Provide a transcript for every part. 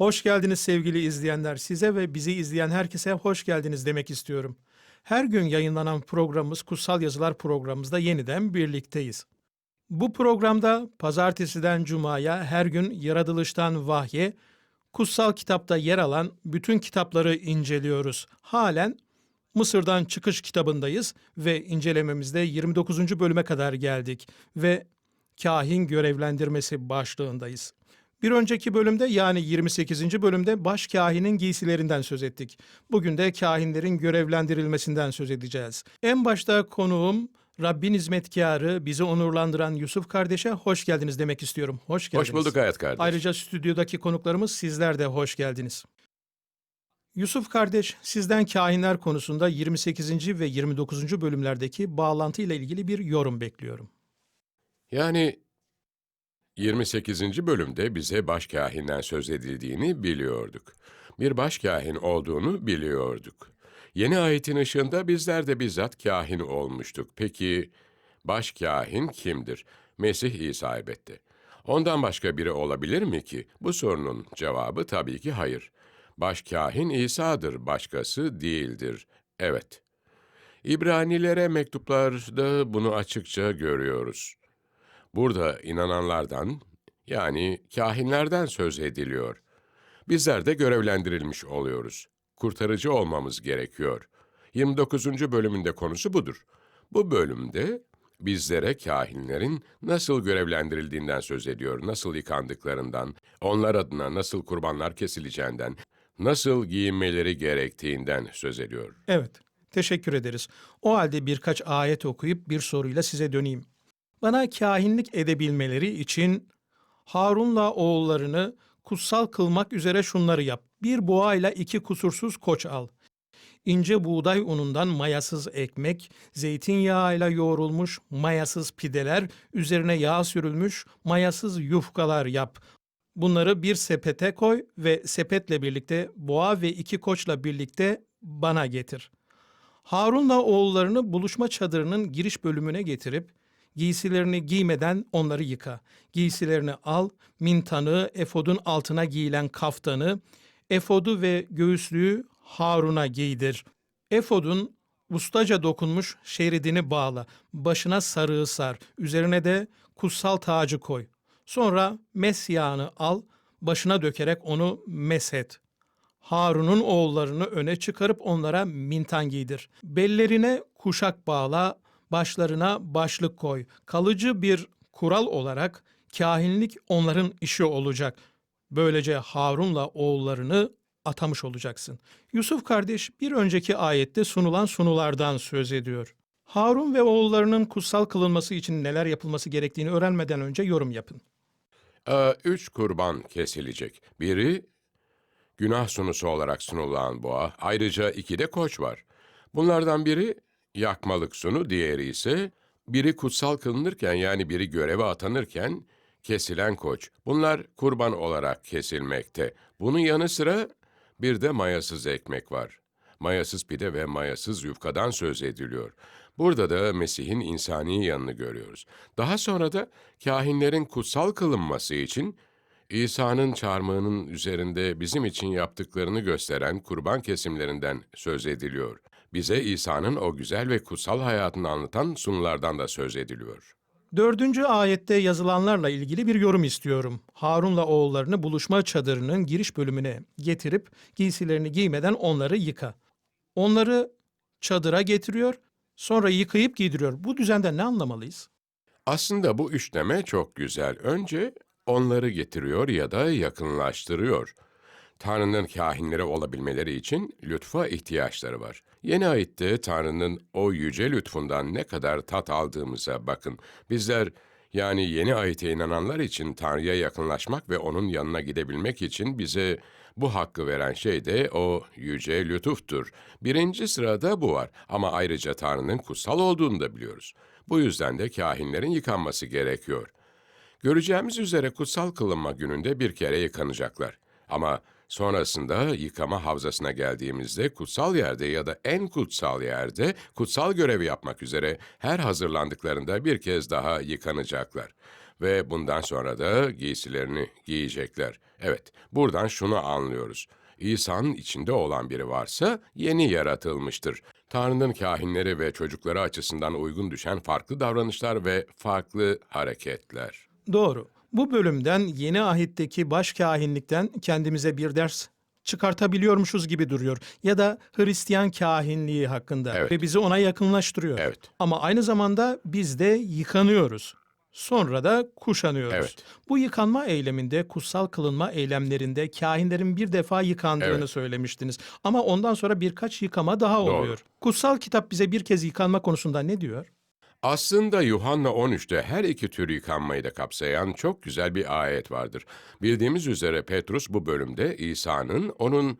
Hoş geldiniz sevgili izleyenler. Size ve bizi izleyen herkese hoş geldiniz demek istiyorum. Her gün yayınlanan programımız Kutsal Yazılar programımızda yeniden birlikteyiz. Bu programda pazartesiden cumaya her gün yaratılıştan vahye, kutsal kitapta yer alan bütün kitapları inceliyoruz. Halen Mısır'dan çıkış kitabındayız ve incelememizde 29. bölüme kadar geldik ve kahin görevlendirmesi başlığındayız. Bir önceki bölümde yani 28. bölümde baş kahinin giysilerinden söz ettik. Bugün de kahinlerin görevlendirilmesinden söz edeceğiz. En başta konuğum Rabbin hizmetkarı, bizi onurlandıran Yusuf kardeşe hoş geldiniz demek istiyorum. Hoş geldiniz. Hoş bulduk Hayat kardeş. Ayrıca stüdyodaki konuklarımız sizler de hoş geldiniz. Yusuf kardeş, sizden kahinler konusunda 28. ve 29. bölümlerdeki bağlantı ile ilgili bir yorum bekliyorum. Yani 28. bölümde bize başkahinden söz edildiğini biliyorduk. Bir başkahin olduğunu biliyorduk. Yeni ayetin ışığında bizler de bizzat kahin olmuştuk. Peki başkahin kimdir? Mesih İsa elbette. Ondan başka biri olabilir mi ki? Bu sorunun cevabı tabii ki hayır. Başkahin İsa'dır, başkası değildir. Evet. İbranilere mektuplarda bunu açıkça görüyoruz. Burada inananlardan, yani kahinlerden söz ediliyor. Bizler de görevlendirilmiş oluyoruz. Kurtarıcı olmamız gerekiyor. 29. bölümünde konusu budur. Bu bölümde bizlere kahinlerin nasıl görevlendirildiğinden söz ediyor, nasıl yıkandıklarından, onlar adına nasıl kurbanlar kesileceğinden, nasıl giyinmeleri gerektiğinden söz ediyor. Evet, teşekkür ederiz. O halde birkaç ayet okuyup bir soruyla size döneyim. Bana kahinlik edebilmeleri için Harun'la oğullarını kutsal kılmak üzere şunları yap. Bir boğayla iki kusursuz koç al. İnce buğday unundan mayasız ekmek, zeytinyağıyla yoğrulmuş mayasız pideler, üzerine yağ sürülmüş mayasız yufkalar yap. Bunları bir sepete koy ve sepetle birlikte boğa ve iki koçla birlikte bana getir.'' Harun'la oğullarını buluşma çadırının giriş bölümüne getirip giysilerini giymeden onları yıka. Giysilerini al, mintanı, efodun altına giyilen kaftanı, efodu ve göğüslüğü Harun'a giydir. Efodun ustaca dokunmuş şeridini bağla, başına sarığı sar, üzerine de kutsal tacı koy. Sonra mes yağını al, başına dökerek onu meset. Harun'un oğullarını öne çıkarıp onlara mintan giydir. Bellerine kuşak bağla, başlarına başlık koy. Kalıcı bir kural olarak kahinlik onların işi olacak. Böylece Harun'la oğullarını atamış olacaksın. Yusuf kardeş bir önceki ayette sunulan sunulardan söz ediyor. Harun ve oğullarının kutsal kılınması için neler yapılması gerektiğini öğrenmeden önce yorum yapın. Ee, üç kurban kesilecek. Biri günah sunusu olarak sunulan boğa, ayrıca iki de koç var. Bunlardan biri yakmalık sunu, diğeri ise biri kutsal kılınırken yani biri göreve atanırken kesilen koç. Bunlar kurban olarak kesilmekte. Bunun yanı sıra bir de mayasız ekmek var. Mayasız pide ve mayasız yufkadan söz ediliyor. Burada da Mesih'in insani yanını görüyoruz. Daha sonra da kahinlerin kutsal kılınması için İsa'nın çarmıhının üzerinde bizim için yaptıklarını gösteren kurban kesimlerinden söz ediliyor. Bize İsa'nın o güzel ve kutsal hayatını anlatan sunulardan da söz ediliyor. Dördüncü ayette yazılanlarla ilgili bir yorum istiyorum. Harun'la oğullarını buluşma çadırının giriş bölümüne getirip giysilerini giymeden onları yıka. Onları çadıra getiriyor, sonra yıkayıp giydiriyor. Bu düzenden ne anlamalıyız? Aslında bu üçleme çok güzel. Önce onları getiriyor ya da yakınlaştırıyor. Tanrı'nın kahinleri olabilmeleri için lütfa ihtiyaçları var. Yeni ayette Tanrı'nın o yüce lütfundan ne kadar tat aldığımıza bakın. Bizler yani yeni ayete inananlar için Tanrı'ya yakınlaşmak ve onun yanına gidebilmek için bize bu hakkı veren şey de o yüce lütuftur. Birinci sırada bu var ama ayrıca Tanrı'nın kutsal olduğunu da biliyoruz. Bu yüzden de kahinlerin yıkanması gerekiyor. Göreceğimiz üzere kutsal kılınma gününde bir kere yıkanacaklar. Ama sonrasında yıkama havzasına geldiğimizde kutsal yerde ya da en kutsal yerde kutsal görevi yapmak üzere her hazırlandıklarında bir kez daha yıkanacaklar. Ve bundan sonra da giysilerini giyecekler. Evet, buradan şunu anlıyoruz. İsa'nın içinde olan biri varsa yeni yaratılmıştır. Tanrı'nın kahinleri ve çocukları açısından uygun düşen farklı davranışlar ve farklı hareketler. Doğru. Bu bölümden yeni ahitteki başkahinlikten kendimize bir ders çıkartabiliyormuşuz gibi duruyor. Ya da Hristiyan kahinliği hakkında Evet. ve bizi ona yakınlaştırıyor. Evet. Ama aynı zamanda biz de yıkanıyoruz. Sonra da kuşanıyoruz. Evet. Bu yıkanma eyleminde, kutsal kılınma eylemlerinde kahinlerin bir defa yıkandığını Evet. söylemiştiniz. Ama ondan sonra birkaç yıkama daha Doğru. oluyor. Kutsal kitap bize bir kez yıkanma konusunda ne diyor? Aslında Yuhanna 13'te her iki tür yıkanmayı da kapsayan çok güzel bir ayet vardır. Bildiğimiz üzere Petrus bu bölümde İsa'nın onun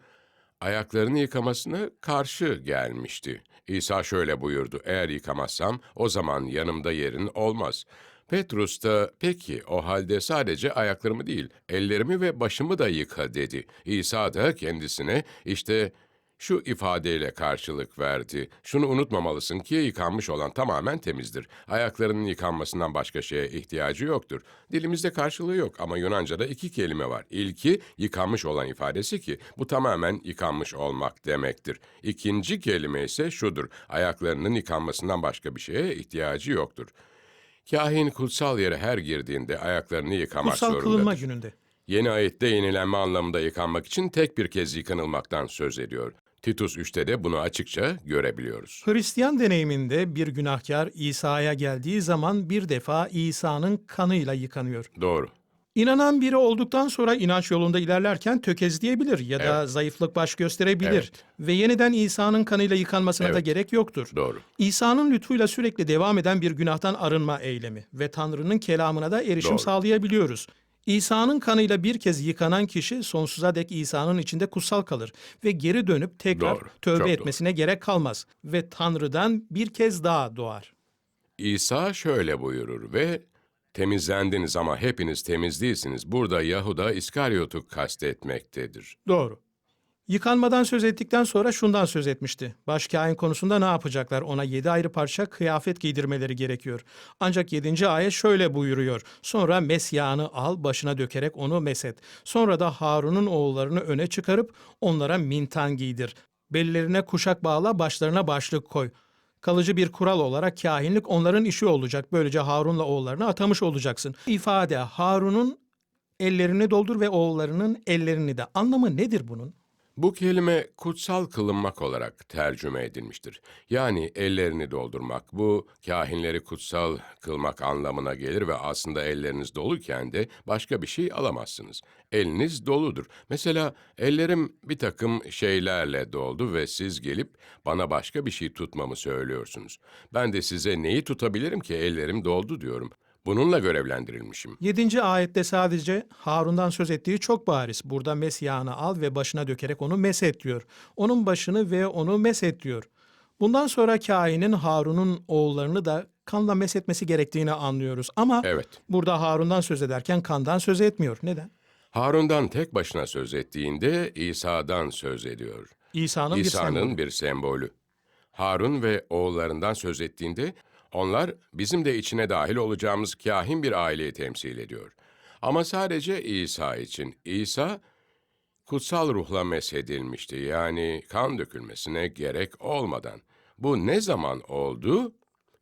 ayaklarını yıkamasına karşı gelmişti. İsa şöyle buyurdu, eğer yıkamazsam o zaman yanımda yerin olmaz. Petrus da peki o halde sadece ayaklarımı değil ellerimi ve başımı da yıka dedi. İsa da kendisine işte şu ifadeyle karşılık verdi. Şunu unutmamalısın ki yıkanmış olan tamamen temizdir. Ayaklarının yıkanmasından başka şeye ihtiyacı yoktur. Dilimizde karşılığı yok ama Yunanca'da iki kelime var. İlki yıkanmış olan ifadesi ki bu tamamen yıkanmış olmak demektir. İkinci kelime ise şudur. Ayaklarının yıkanmasından başka bir şeye ihtiyacı yoktur. Kahin kutsal yere her girdiğinde ayaklarını yıkamak Kutsal zorundadır. kılınma gününde. Yeni ayette yenilenme anlamında yıkanmak için tek bir kez yıkanılmaktan söz ediyor. Titus 3'te de bunu açıkça görebiliyoruz. Hristiyan deneyiminde bir günahkar İsa'ya geldiği zaman bir defa İsa'nın kanıyla yıkanıyor. Doğru. İnanan biri olduktan sonra inanç yolunda ilerlerken tökezleyebilir ya da zayıflık baş gösterebilir Evet. ve yeniden İsa'nın kanıyla yıkanmasına da Evet. gerek yoktur. Doğru. İsa'nın lütfuyla sürekli devam eden bir günahtan arınma eylemi ve Tanrı'nın kelamına da erişim Doğru. sağlayabiliyoruz. İsa'nın kanıyla bir kez yıkanan kişi sonsuza dek İsa'nın içinde kutsal kalır ve geri dönüp tekrar Doğru, tövbe doğru. etmesine gerek kalmaz ve Tanrı'dan bir kez daha doğar. İsa şöyle buyurur ve temizlendiniz ama hepiniz temiz değilsiniz. Burada Yahuda İskaryot'u kastetmektedir. Doğru. Yıkanmadan söz ettikten sonra şundan söz etmişti. Başkâhin konusunda ne yapacaklar? Ona yedi ayrı parça kıyafet giydirmeleri gerekiyor. Ancak yedinci ayet şöyle buyuruyor. Sonra mes yağını al, başına dökerek onu meset. Sonra da Harun'un oğullarını öne çıkarıp onlara mintan giydir. Bellerine kuşak bağla, başlarına başlık koy. Kalıcı bir kural olarak kahinlik onların işi olacak. Böylece Harun'la oğullarını atamış olacaksın. İfade Harun'un ellerini doldur ve oğullarının ellerini de. Anlamı nedir bunun? Bu kelime kutsal kılınmak olarak tercüme edilmiştir. Yani ellerini doldurmak. Bu kahinleri kutsal kılmak anlamına gelir ve aslında elleriniz doluyken de başka bir şey alamazsınız. Eliniz doludur. Mesela ellerim bir takım şeylerle doldu ve siz gelip bana başka bir şey tutmamı söylüyorsunuz. Ben de size neyi tutabilirim ki ellerim doldu diyorum. Bununla görevlendirilmişim. Yedinci ayette sadece Harun'dan söz ettiği çok bariz. Burada mes yağını al ve başına dökerek onu meset diyor. Onun başını ve onu meset diyor. Bundan sonra kahinin Harun'un oğullarını da kanla mesetmesi gerektiğini anlıyoruz. Ama Evet. burada Harun'dan söz ederken kandan söz etmiyor. Neden? Harun'dan tek başına söz ettiğinde İsa'dan söz ediyor. İsa'nın bir İsa'nın sembolü. bir sembolü. Harun ve oğullarından söz ettiğinde onlar bizim de içine dahil olacağımız kahin bir aileyi temsil ediyor. Ama sadece İsa için. İsa kutsal ruhla meshedilmişti yani kan dökülmesine gerek olmadan. Bu ne zaman oldu?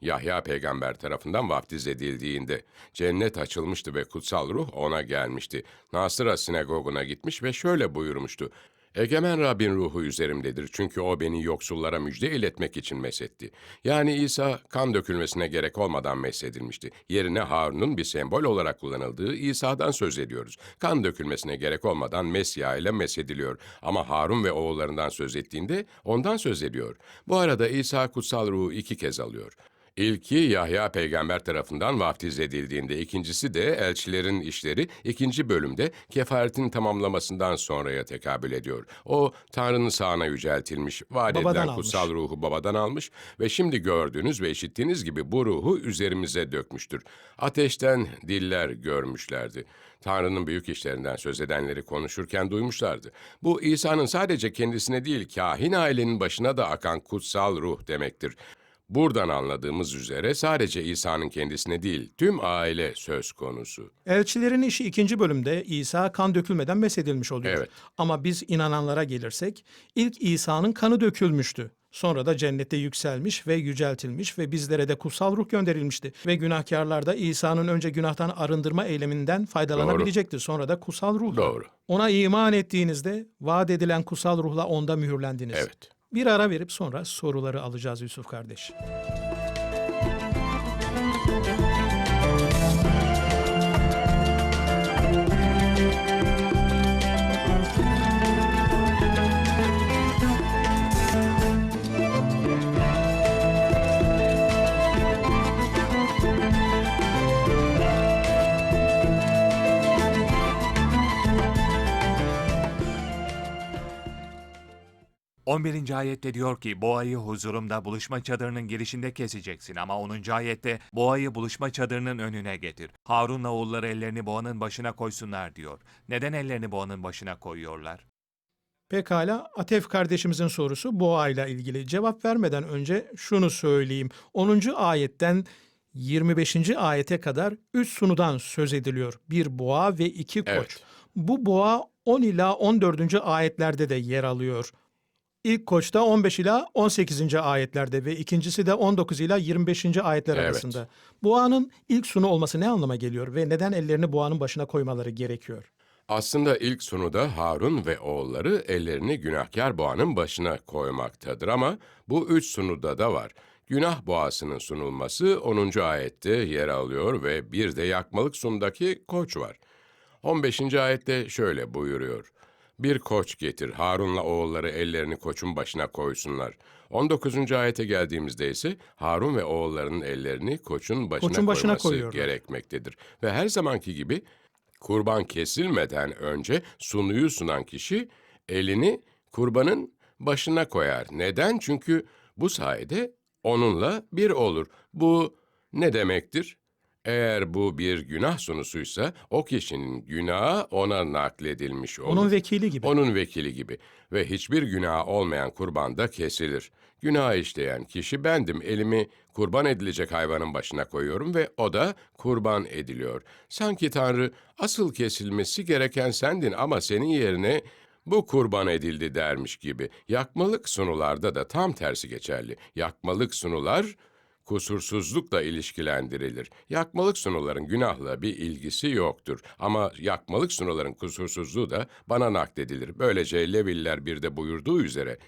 Yahya peygamber tarafından vaftiz edildiğinde cennet açılmıştı ve kutsal ruh ona gelmişti. Nasıra sinagoguna gitmiş ve şöyle buyurmuştu. Egemen Rabbin ruhu üzerimdedir çünkü o beni yoksullara müjde iletmek için mesetti. Yani İsa kan dökülmesine gerek olmadan mesedilmişti. Yerine Harun'un bir sembol olarak kullanıldığı İsa'dan söz ediyoruz. Kan dökülmesine gerek olmadan Mesya ile mesediliyor. Ama Harun ve oğullarından söz ettiğinde ondan söz ediyor. Bu arada İsa kutsal ruhu iki kez alıyor. İlki Yahya peygamber tarafından vaftiz edildiğinde, ikincisi de elçilerin işleri ikinci bölümde kefaretin tamamlamasından sonraya tekabül ediyor. O Tanrı'nın sağına yüceltilmiş, vaat Babadan edilen almış. kutsal ruhu babadan almış ve şimdi gördüğünüz ve işittiğiniz gibi bu ruhu üzerimize dökmüştür. Ateşten diller görmüşlerdi. Tanrı'nın büyük işlerinden söz edenleri konuşurken duymuşlardı. Bu İsa'nın sadece kendisine değil, kahin ailenin başına da akan kutsal ruh demektir. Buradan anladığımız üzere sadece İsa'nın kendisine değil, tüm aile söz konusu. Elçilerin işi ikinci bölümde İsa kan dökülmeden mesedilmiş oluyor. Evet. Ama biz inananlara gelirsek ilk İsa'nın kanı dökülmüştü. Sonra da cennete yükselmiş ve yüceltilmiş ve bizlere de kutsal ruh gönderilmişti. Ve günahkarlar da İsa'nın önce günahtan arındırma eyleminden faydalanabilecekti. Sonra da kutsal ruh. Doğru. Ona iman ettiğinizde vaat edilen kutsal ruhla onda mühürlendiniz. Evet. Bir ara verip sonra soruları alacağız Yusuf kardeş. 11. ayette diyor ki boğayı huzurumda buluşma çadırının girişinde keseceksin ama 10. ayette boğayı buluşma çadırının önüne getir. Harun'la oğulları ellerini boğanın başına koysunlar diyor. Neden ellerini boğanın başına koyuyorlar? Pekala, Atef kardeşimizin sorusu boğayla ilgili. Cevap vermeden önce şunu söyleyeyim. 10. ayetten 25. ayete kadar üç sunudan söz ediliyor. Bir boğa ve iki koç. Evet. Bu boğa 10 ila 14. ayetlerde de yer alıyor. İlk koçta 15 ila 18. ayetlerde ve ikincisi de 19 ila 25. ayetler Evet. arasında. Boğanın ilk sunu olması ne anlama geliyor ve neden ellerini boğanın başına koymaları gerekiyor? Aslında ilk sunuda Harun ve oğulları ellerini günahkar boğanın başına koymaktadır ama bu üç sunuda da var. Günah boğasının sunulması 10. ayette yer alıyor ve bir de yakmalık sunudaki koç var. 15. ayette şöyle buyuruyor. Bir koç getir, Harun'la oğulları ellerini koçun başına koysunlar. 19. ayete geldiğimizde ise Harun ve oğullarının ellerini koçun başına, Koçun başına koyması koyuyorlar. gerekmektedir. Ve her zamanki gibi kurban kesilmeden önce sunuyu sunan kişi elini kurbanın başına koyar. Neden? Çünkü bu sayede onunla bir olur. Bu ne demektir? Eğer bu bir günah sunusuysa o kişinin günahı ona nakledilmiş olur. Onun vekili gibi. Onun vekili gibi ve hiçbir günah olmayan kurban da kesilir. Günah işleyen kişi bendim. Elimi kurban edilecek hayvanın başına koyuyorum ve o da kurban ediliyor. Sanki Tanrı asıl kesilmesi gereken sendin ama senin yerine bu kurban edildi dermiş gibi. Yakmalık sunularda da tam tersi geçerli. Yakmalık sunular kusursuzlukla ilişkilendirilir. Yakmalık sunuların günahla bir ilgisi yoktur. Ama yakmalık sunuların kusursuzluğu da bana nakledilir. Böylece Leviller bir de buyurduğu üzere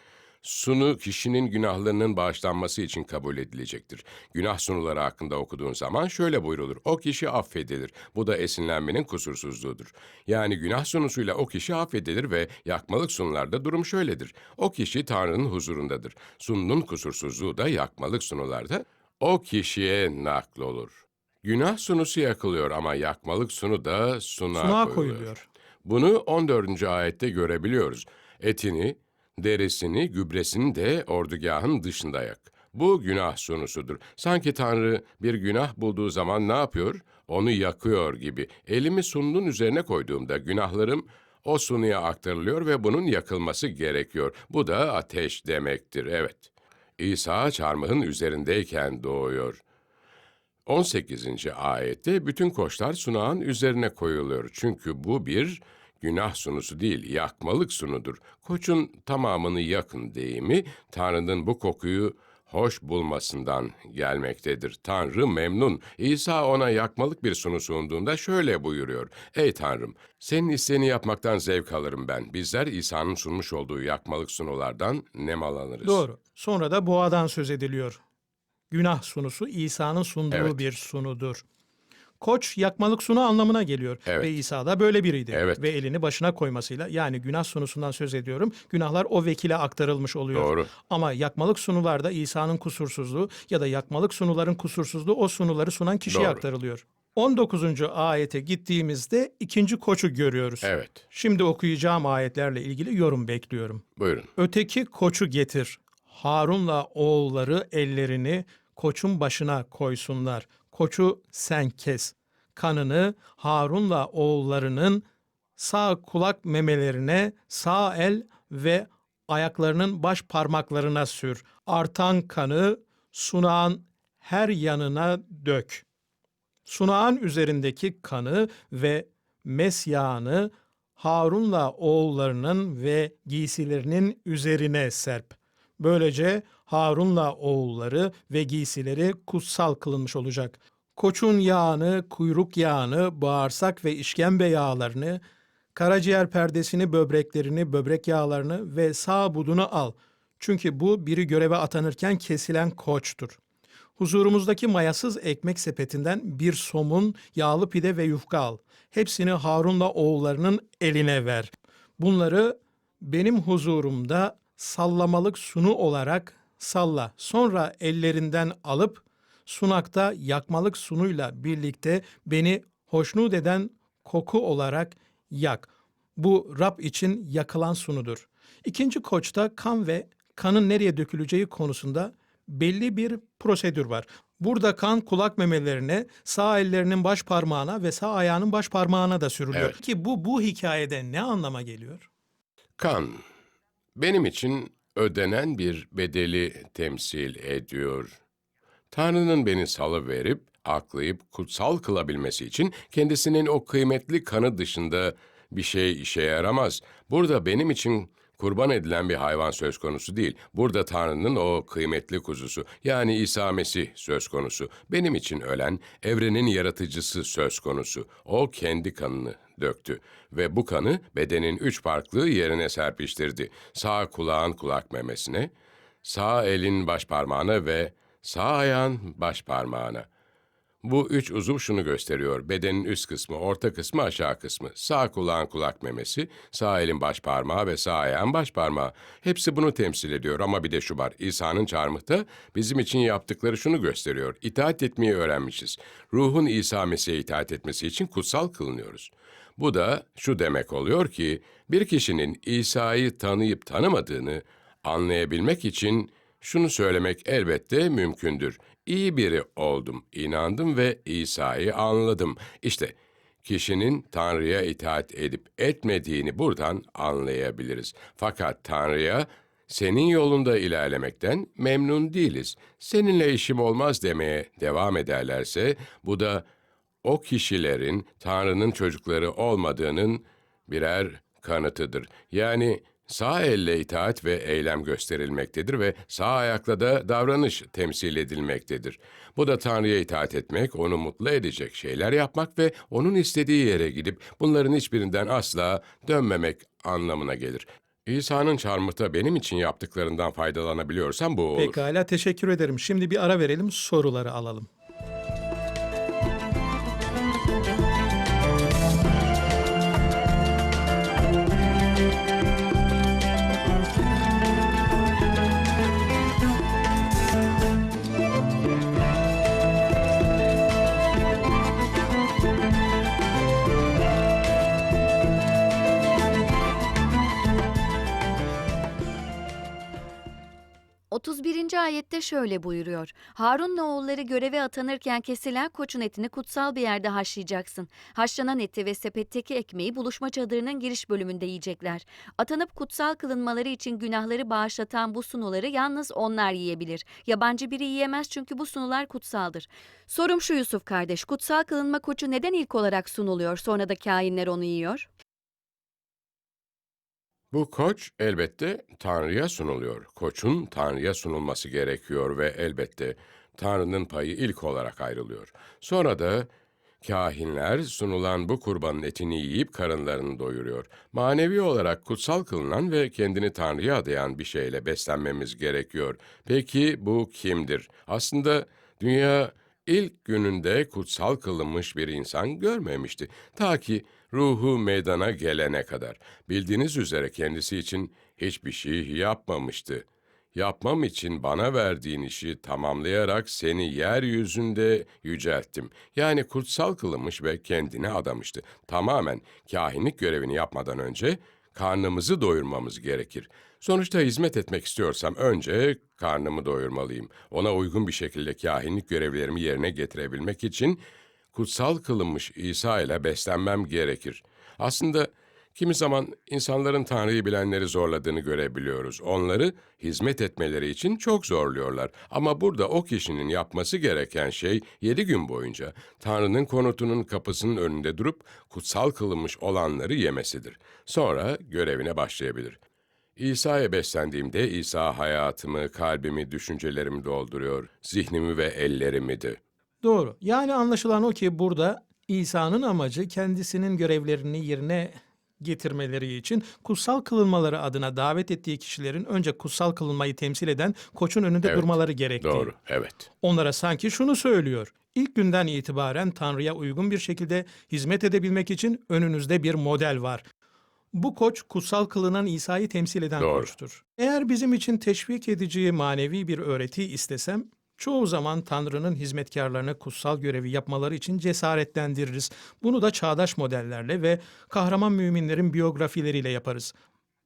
sunu kişinin günahlarının bağışlanması için kabul edilecektir. Günah sunuları hakkında okuduğun zaman şöyle buyrulur. O kişi affedilir. Bu da esinlenmenin kusursuzluğudur. Yani günah sunusuyla o kişi affedilir ve yakmalık sunularda durum şöyledir. O kişi Tanrı'nın huzurundadır. Sununun kusursuzluğu da yakmalık sunularda o kişiye naklolur. Günah sunusu yakılıyor ama yakmalık sunu da suna, Sunağa koyuluyor. koyuluyor. Bunu 14. ayette görebiliyoruz. Etini, derisini, gübresini de ordugahın dışında yak. Bu günah sunusudur. Sanki Tanrı bir günah bulduğu zaman ne yapıyor? Onu yakıyor gibi. Elimi sununun üzerine koyduğumda günahlarım o sunuya aktarılıyor ve bunun yakılması gerekiyor. Bu da ateş demektir, evet. İsa çarmıhın üzerindeyken doğuyor. 18. ayette bütün koçlar sunağın üzerine koyuluyor. Çünkü bu bir günah sunusu değil, yakmalık sunudur. Koçun tamamını yakın deyimi, Tanrı'nın bu kokuyu hoş bulmasından gelmektedir. Tanrı memnun. İsa ona yakmalık bir sunu sunduğunda şöyle buyuruyor. Ey Tanrım, senin isteğini yapmaktan zevk alırım ben. Bizler İsa'nın sunmuş olduğu yakmalık sunulardan nemalanırız. Doğru. Sonra da boğadan söz ediliyor. Günah sunusu İsa'nın sunduğu Evet. bir sunudur. Koç yakmalık sunu anlamına geliyor. Evet. Ve İsa da böyle biriydi. Evet. Ve elini başına koymasıyla yani günah sunusundan söz ediyorum. Günahlar o vekile aktarılmış oluyor. Doğru. Ama yakmalık sunularda İsa'nın kusursuzluğu ya da yakmalık sunuların kusursuzluğu o sunuları sunan kişiye Doğru. aktarılıyor. 19. ayete gittiğimizde ikinci koçu görüyoruz. Evet, Şimdi okuyacağım ayetlerle ilgili yorum bekliyorum. buyurun. Öteki koçu getir. Harun'la oğulları ellerini koçun başına koysunlar. Koçu sen kes. Kanını Harun'la oğullarının sağ kulak memelerine, sağ el ve ayaklarının baş parmaklarına sür. Artan kanı sunağın her yanına dök. Sunağın üzerindeki kanı ve mes yağını Harun'la oğullarının ve giysilerinin üzerine serp. Böylece Harun'la oğulları ve giysileri kutsal kılınmış olacak. Koçun yağını, kuyruk yağını, bağırsak ve işkembe yağlarını, karaciğer perdesini, böbreklerini, böbrek yağlarını ve sağ budunu al. Çünkü bu biri göreve atanırken kesilen koçtur. Huzurumuzdaki mayasız ekmek sepetinden bir somun, yağlı pide ve yufka al. Hepsini Harun'la oğullarının eline ver. Bunları benim huzurumda sallamalık sunu olarak salla. Sonra ellerinden alıp sunakta yakmalık sunuyla birlikte beni hoşnut eden koku olarak yak. Bu Rab için yakılan sunudur. İkinci koçta kan ve kanın nereye döküleceği konusunda belli bir prosedür var. Burada kan kulak memelerine, sağ ellerinin baş parmağına ve sağ ayağının baş parmağına da sürülüyor. Evet. Ki bu bu hikayede ne anlama geliyor? Kan, benim için ödenen bir bedeli temsil ediyor. Tanrı'nın beni salıverip, aklayıp, kutsal kılabilmesi için kendisinin o kıymetli kanı dışında bir şey işe yaramaz. Burada benim için kurban edilen bir hayvan söz konusu değil. Burada Tanrı'nın o kıymetli kuzusu yani İsa Mesih söz konusu. Benim için ölen evrenin yaratıcısı söz konusu. O kendi kanını döktü ve bu kanı bedenin üç farklı yerine serpiştirdi. Sağ kulağın kulak memesine, sağ elin baş parmağına ve sağ ayağın baş parmağına. Bu üç uzuv şunu gösteriyor. Bedenin üst kısmı, orta kısmı, aşağı kısmı. Sağ kulağın kulak memesi, sağ elin baş parmağı ve sağ ayağın baş parmağı. Hepsi bunu temsil ediyor ama bir de şu var. İsa'nın çarmıhta bizim için yaptıkları şunu gösteriyor. İtaat etmeyi öğrenmişiz. Ruhun İsa Mesih'e itaat etmesi için kutsal kılınıyoruz. Bu da şu demek oluyor ki bir kişinin İsa'yı tanıyıp tanımadığını anlayabilmek için şunu söylemek elbette mümkündür. İyi biri oldum, inandım ve İsa'yı anladım. İşte kişinin Tanrı'ya itaat edip etmediğini buradan anlayabiliriz. Fakat Tanrı'ya senin yolunda ilerlemekten memnun değiliz. Seninle işim olmaz demeye devam ederlerse bu da o kişilerin Tanrı'nın çocukları olmadığının birer kanıtıdır. Yani sağ elle itaat ve eylem gösterilmektedir ve sağ ayakla da davranış temsil edilmektedir. Bu da Tanrı'ya itaat etmek, onu mutlu edecek şeyler yapmak ve onun istediği yere gidip bunların hiçbirinden asla dönmemek anlamına gelir. İsa'nın çarmıhta benim için yaptıklarından faydalanabiliyorsam bu olur. Pekala teşekkür ederim. Şimdi bir ara verelim soruları alalım. ...31. ayette şöyle buyuruyor. Harun'la oğulları göreve atanırken kesilen koçun etini kutsal bir yerde haşlayacaksın. Haşlanan eti ve sepetteki ekmeği buluşma çadırının giriş bölümünde yiyecekler. Atanıp kutsal kılınmaları için günahları bağışlatan bu sunuları yalnız onlar yiyebilir. Yabancı biri yiyemez çünkü bu sunular kutsaldır. Sorum şu Yusuf kardeş, kutsal kılınma koçu neden ilk olarak sunuluyor sonra da kainler onu yiyor? Bu koç elbette Tanrı'ya sunuluyor. Koçun Tanrı'ya sunulması gerekiyor ve elbette Tanrı'nın payı ilk olarak ayrılıyor. Sonra da kahinler sunulan bu kurbanın etini yiyip karınlarını doyuruyor. Manevi olarak kutsal kılınan ve kendini Tanrı'ya adayan bir şeyle beslenmemiz gerekiyor. Peki bu kimdir? Aslında dünya ilk gününde kutsal kılınmış bir insan görmemişti. Ta ki ruhu meydana gelene kadar. Bildiğiniz üzere kendisi için hiçbir şey yapmamıştı. Yapmam için bana verdiğin işi tamamlayarak seni yeryüzünde yücelttim. Yani kutsal kılınmış ve kendine adamıştı. Tamamen kahinlik görevini yapmadan önce karnımızı doyurmamız gerekir. Sonuçta hizmet etmek istiyorsam önce karnımı doyurmalıyım. Ona uygun bir şekilde kahinlik görevlerimi yerine getirebilmek için kutsal kılınmış İsa ile beslenmem gerekir. Aslında kimi zaman insanların Tanrı'yı bilenleri zorladığını görebiliyoruz. Onları hizmet etmeleri için çok zorluyorlar. Ama burada o kişinin yapması gereken şey yedi gün boyunca Tanrı'nın konutunun kapısının önünde durup kutsal kılınmış olanları yemesidir. Sonra görevine başlayabilir. İsa'ya beslendiğimde İsa hayatımı, kalbimi, düşüncelerimi dolduruyor, zihnimi ve ellerimi de. Doğru. Yani anlaşılan o ki burada İsa'nın amacı kendisinin görevlerini yerine getirmeleri için kutsal kılınmaları adına davet ettiği kişilerin önce kutsal kılınmayı temsil eden koçun önünde Evet, durmaları gerektiği. Doğru, evet. Onlara sanki şunu söylüyor. İlk günden itibaren Tanrı'ya uygun bir şekilde hizmet edebilmek için önünüzde bir model var. Bu koç kutsal kılınan İsa'yı temsil eden Doğru. koçtur. Eğer bizim için teşvik edici manevi bir öğreti istesem, çoğu zaman Tanrı'nın hizmetkarlarını kutsal görevi yapmaları için cesaretlendiririz. Bunu da çağdaş modellerle ve kahraman müminlerin biyografileriyle yaparız.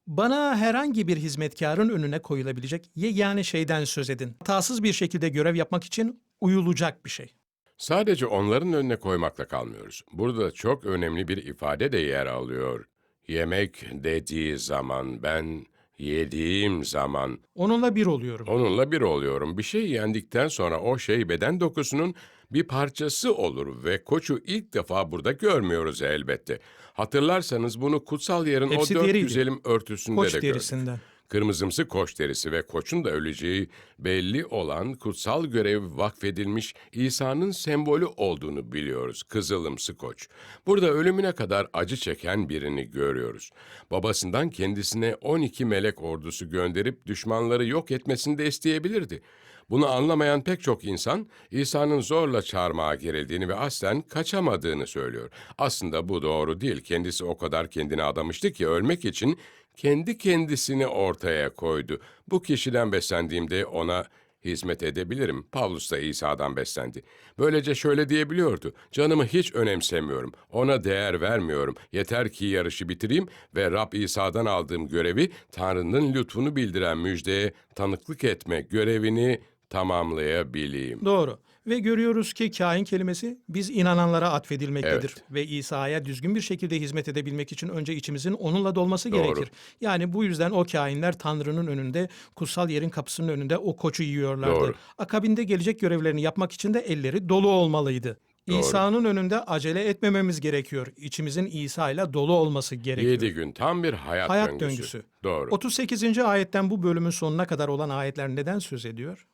Bana herhangi bir hizmetkarın önüne koyulabilecek yegane şeyden söz edin. Hatasız bir şekilde görev yapmak için uyulacak bir şey. Sadece onların önüne koymakla kalmıyoruz. Burada çok önemli bir ifade de yer alıyor. Yemek dediği zaman ben yediğim zaman Onunla bir oluyorum. onunla bir oluyorum. Bir şey yendikten sonra o şey beden dokusunun bir parçası olur ve koçu ilk defa burada görmüyoruz elbette. Hatırlarsanız bunu kutsal yerin Hepsi o dört deriydi. güzelim örtüsünde Koç de gördük. derisinden. Kırmızımsı koç derisi ve koçun da öleceği belli olan kutsal görev vakfedilmiş İsa'nın sembolü olduğunu biliyoruz. Kızılımsı koç. Burada ölümüne kadar acı çeken birini görüyoruz. Babasından kendisine 12 melek ordusu gönderip düşmanları yok etmesini de isteyebilirdi. Bunu anlamayan pek çok insan İsa'nın zorla çarmıha gerildiğini ve aslen kaçamadığını söylüyor. Aslında bu doğru değil. Kendisi o kadar kendine adamıştı ki ölmek için kendi kendisini ortaya koydu. Bu kişiden beslendiğimde ona hizmet edebilirim. Pavlus da İsa'dan beslendi. Böylece şöyle diyebiliyordu. Canımı hiç önemsemiyorum. Ona değer vermiyorum. Yeter ki yarışı bitireyim ve Rab İsa'dan aldığım görevi Tanrı'nın lütfunu bildiren müjdeye tanıklık etme görevini tamamlayabileyim. Doğru. Ve görüyoruz ki kain kelimesi biz inananlara atfedilmektedir. Evet. Ve İsa'ya düzgün bir şekilde hizmet edebilmek için önce içimizin onunla dolması Doğru. gerekir. Yani bu yüzden o kainler Tanrı'nın önünde, kutsal yerin kapısının önünde o koçu yiyorlardı. Doğru. Akabinde gelecek görevlerini yapmak için de elleri dolu olmalıydı. İsa'nın önünde acele etmememiz gerekiyor. İçimizin İsa ile dolu olması gerekiyor. Yedi gün tam bir hayat, Hayat döngüsü. döngüsü. Doğru. 38. ayetten bu bölümün sonuna kadar olan ayetler neden söz ediyor?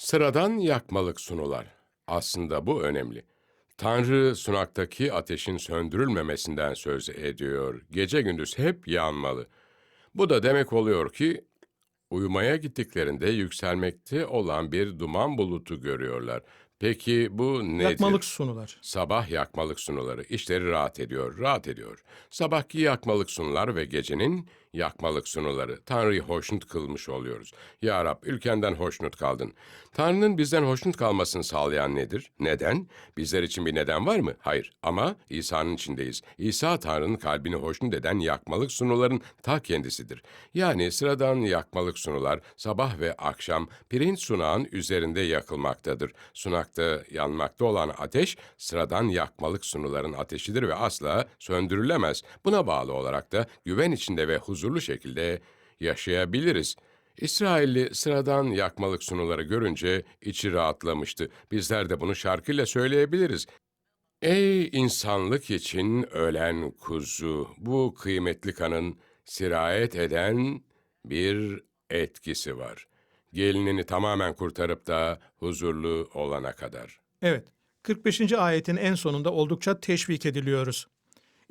Sıradan yakmalık sunular. Aslında bu önemli. Tanrı sunaktaki ateşin söndürülmemesinden söz ediyor. Gece gündüz hep yanmalı. Bu da demek oluyor ki uyumaya gittiklerinde yükselmekte olan bir duman bulutu görüyorlar. Peki bu nedir? Yakmalık sunular. Sabah yakmalık sunuları. İşleri rahat ediyor, rahat ediyor. Sabahki yakmalık sunular ve gecenin yakmalık sunuları. Tanrı'yı hoşnut kılmış oluyoruz. Ya Rab ülkenden hoşnut kaldın. Tanrı'nın bizden hoşnut kalmasını sağlayan nedir? Neden? Bizler için bir neden var mı? Hayır. Ama İsa'nın içindeyiz. İsa Tanrı'nın kalbini hoşnut eden yakmalık sunuların ta kendisidir. Yani sıradan yakmalık sunular sabah ve akşam pirinç sunağın üzerinde yakılmaktadır. Sunakta yanmakta olan ateş sıradan yakmalık sunuların ateşidir ve asla söndürülemez. Buna bağlı olarak da güven içinde ve huzurlu şekilde yaşayabiliriz. İsrailli sıradan yakmalık sunuları görünce içi rahatlamıştı. Bizler de bunu şarkıyla söyleyebiliriz. Ey insanlık için ölen kuzu, bu kıymetli kanın sirayet eden bir etkisi var. Gelinini tamamen kurtarıp da huzurlu olana kadar. Evet, 45. ayetin en sonunda oldukça teşvik ediliyoruz.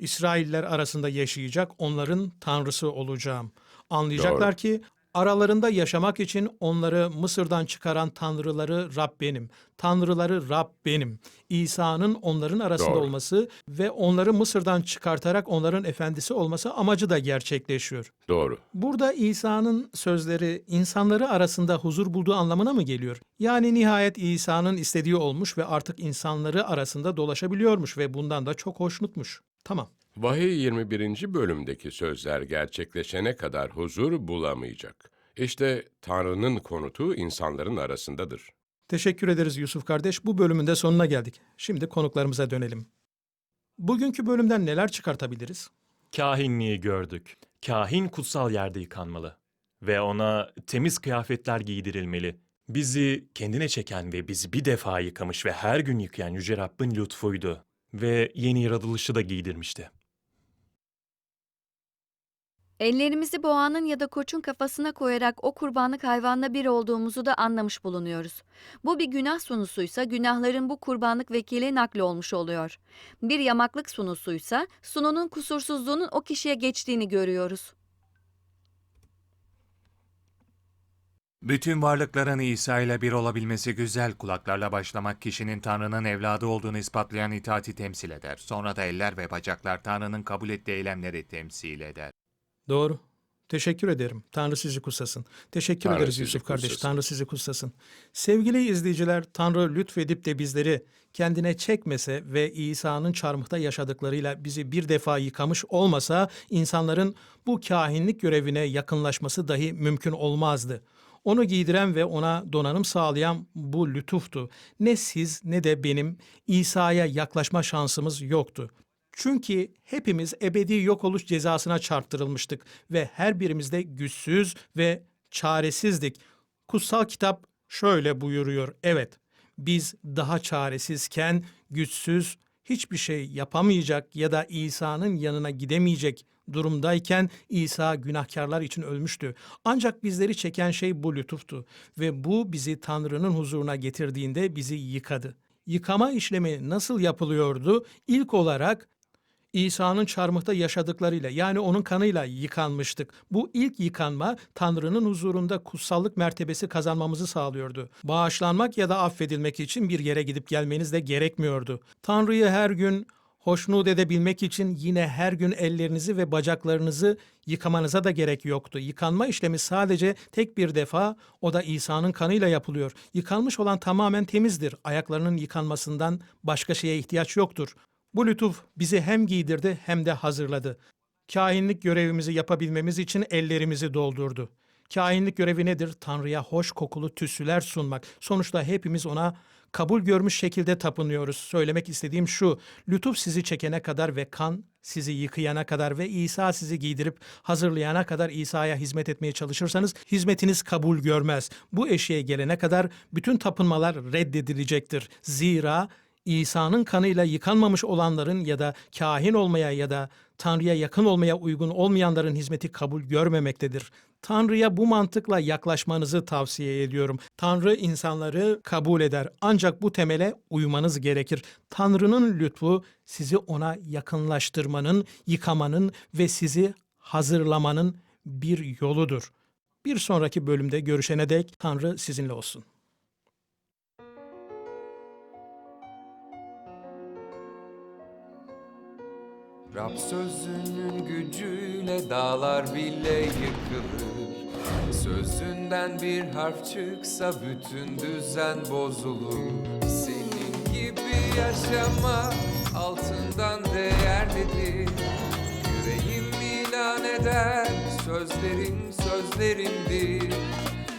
İsrailler arasında yaşayacak, onların tanrısı olacağım. Anlayacaklar Doğru. ki aralarında yaşamak için onları Mısır'dan çıkaran tanrıları Rab benim. Tanrıları Rab benim. İsa'nın onların arasında Doğru. olması ve onları Mısır'dan çıkartarak onların efendisi olması amacı da gerçekleşiyor. Doğru. Burada İsa'nın sözleri insanları arasında huzur bulduğu anlamına mı geliyor? Yani nihayet İsa'nın istediği olmuş ve artık insanları arasında dolaşabiliyormuş ve bundan da çok hoşnutmuş. Tamam. Vahiy 21. bölümdeki sözler gerçekleşene kadar huzur bulamayacak. İşte Tanrı'nın konutu insanların arasındadır. Teşekkür ederiz Yusuf kardeş. Bu bölümün de sonuna geldik. Şimdi konuklarımıza dönelim. Bugünkü bölümden neler çıkartabiliriz? Kahinliği gördük. Kahin kutsal yerde yıkanmalı ve ona temiz kıyafetler giydirilmeli. Bizi kendine çeken ve bizi bir defa yıkamış ve her gün yıkayan Yüce Rabbin lütfuydu ve yeni yaratılışı da giydirmişti. Ellerimizi boğanın ya da koçun kafasına koyarak o kurbanlık hayvanla bir olduğumuzu da anlamış bulunuyoruz. Bu bir günah sunusuysa günahların bu kurbanlık vekili nakli olmuş oluyor. Bir yamaklık sunusuysa sununun kusursuzluğunun o kişiye geçtiğini görüyoruz. Bütün varlıkların İsa ile bir olabilmesi güzel kulaklarla başlamak kişinin Tanrı'nın evladı olduğunu ispatlayan itaati temsil eder. Sonra da eller ve bacaklar Tanrı'nın kabul ettiği eylemleri temsil eder. Doğru. Teşekkür ederim. Tanrı sizi kutsasın. Teşekkür Tanrı ederiz Yusuf kardeş. kutsasın. Tanrı sizi kutsasın. Sevgili izleyiciler, Tanrı lütfedip de bizleri kendine çekmese ve İsa'nın çarmıhta yaşadıklarıyla bizi bir defa yıkamış olmasa insanların bu kahinlik görevine yakınlaşması dahi mümkün olmazdı. Onu giydiren ve ona donanım sağlayan bu lütuftu. Ne siz ne de benim İsa'ya yaklaşma şansımız yoktu. Çünkü hepimiz ebedi yok oluş cezasına çarptırılmıştık ve her birimiz de güçsüz ve çaresizdik. Kutsal kitap şöyle buyuruyor. Evet, biz daha çaresizken güçsüz, hiçbir şey yapamayacak ya da İsa'nın yanına gidemeyecek durumdayken İsa günahkarlar için ölmüştü. Ancak bizleri çeken şey bu lütuftu ve bu bizi Tanrı'nın huzuruna getirdiğinde bizi yıkadı. Yıkama işlemi nasıl yapılıyordu? İlk olarak İsa'nın çarmıhta yaşadıklarıyla yani onun kanıyla yıkanmıştık. Bu ilk yıkanma Tanrı'nın huzurunda kutsallık mertebesi kazanmamızı sağlıyordu. Bağışlanmak ya da affedilmek için bir yere gidip gelmeniz de gerekmiyordu. Tanrı'yı her gün hoşnut edebilmek için yine her gün ellerinizi ve bacaklarınızı yıkamanıza da gerek yoktu. Yıkanma işlemi sadece tek bir defa o da İsa'nın kanıyla yapılıyor. Yıkanmış olan tamamen temizdir. Ayaklarının yıkanmasından başka şeye ihtiyaç yoktur. Bu lütuf bizi hem giydirdi hem de hazırladı. Kahinlik görevimizi yapabilmemiz için ellerimizi doldurdu. Kahinlik görevi nedir? Tanrı'ya hoş kokulu tüsüler sunmak. Sonuçta hepimiz ona kabul görmüş şekilde tapınıyoruz. Söylemek istediğim şu, lütuf sizi çekene kadar ve kan sizi yıkayana kadar ve İsa sizi giydirip hazırlayana kadar İsa'ya hizmet etmeye çalışırsanız hizmetiniz kabul görmez. Bu eşiğe gelene kadar bütün tapınmalar reddedilecektir. Zira İsa'nın kanıyla yıkanmamış olanların ya da kahin olmaya ya da Tanrı'ya yakın olmaya uygun olmayanların hizmeti kabul görmemektedir. Tanrı'ya bu mantıkla yaklaşmanızı tavsiye ediyorum. Tanrı insanları kabul eder ancak bu temele uymanız gerekir. Tanrı'nın lütfu sizi ona yakınlaştırmanın, yıkamanın ve sizi hazırlamanın bir yoludur. Bir sonraki bölümde görüşene dek Tanrı sizinle olsun. Rab sözünün gücüyle dağlar bile yıkılır. Sözünden bir harf çıksa bütün düzen bozulur. Senin gibi yaşamak altından değerlidir. Yüreğim ilan eder sözlerin sözlerimdir.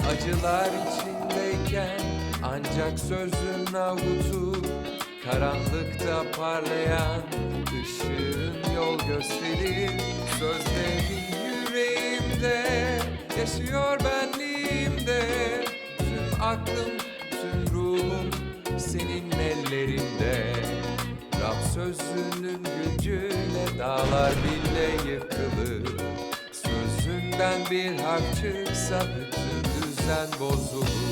Acılar içindeyken ancak sözün avutur Karanlıkta parlayan ışığın yol gösterir Sözlerin yüreğimde yaşıyor benliğimde. Tüm aklım, tüm ruhum senin ellerinde. Rab sözünün gücüyle dağlar bile yıkılır. Sözünden bir harf çıksa bütün düzen bozulur